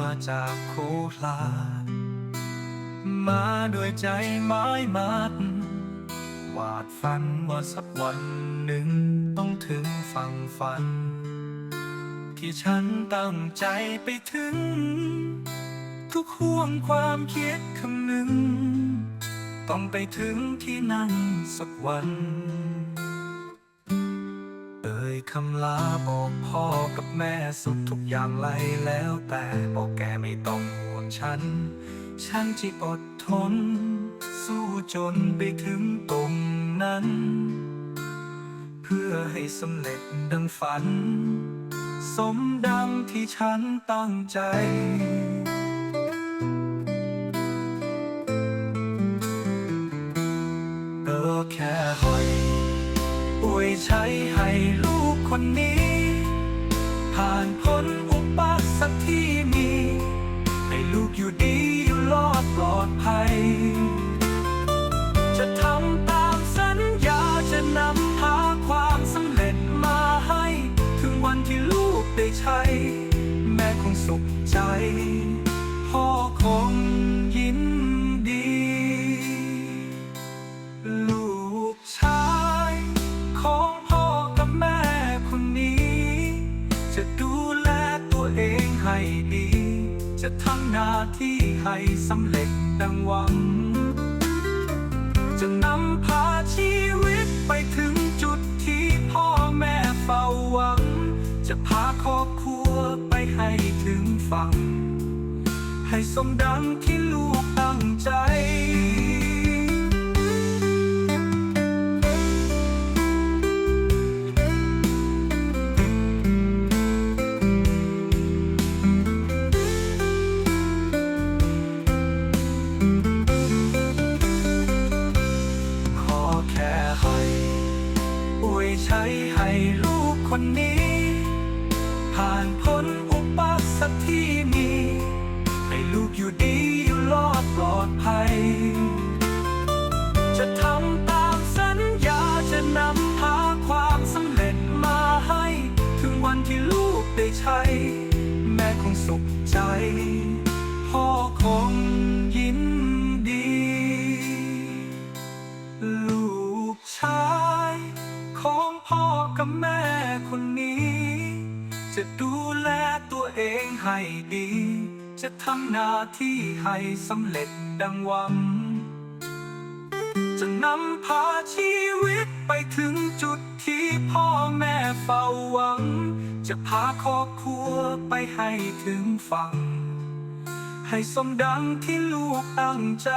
มาจากโครามาด้วยใจไม้มัดวาดฝันว่าสักวันหนึ่งต้องถึงฝั่งฝัน ที่ฉันตั้งใจไปถึง ทุกห่วงความคิดคำหนึ่ง ต้องไปถึงที่นั่นสักวัน คำลาบอกพ่อกับแม่สุดทุกอย่างไลแล้วแต่บอกแกไม่ต้องห่วงฉัน ฉันที่อดทน สู้จนไปถึงตรงนั้น เพื่อให้สำเร็จดังฝัน สมดังที่ฉันตั้งใจเออแค่หอยอวยใช้ให้ลูก คนนี้ ผ่านพ้นอุปสรรคที่มี ให้ลูกอยู่ดีอยู่รอดปลอดภัย จะทำตามสัญญาจะนำพาความสำเร็จมาให้ ถึงวันที่ลูกได้ใช้ แม่คงสุขใจ พ่อคง จะทำหน้าที่ให้สำเร็จดังหวัง จะนำพาชีวิตไปถึงจุดที่พ่อแม่เฝ้าหวัง จะพาครอบครัวไปให้ถึงฝั่ง ให้สมดังที่ลูกตั้งใจ ลูกคนนี้ ผ่านพ้นอุปสรรคที่มี ให้ลูกอยู่ดีอยู่รอดปลอดภัย จะทำตามสัญญาจะนำพาความสำเร็จมาให้ ถึงวันที่ลูกได้ใช้ แม่คงสุขใจ พ่อคง ให้ดี จะทำหน้าที่ให้สำเร็จดังหวัง จะนำพาชีวิตไปถึงจุดที่พ่อแม่เฝ้าหวัง จะพาครอบครัวไปให้ถึงฝั่ง ให้สมดังที่ลูกตั้งใจ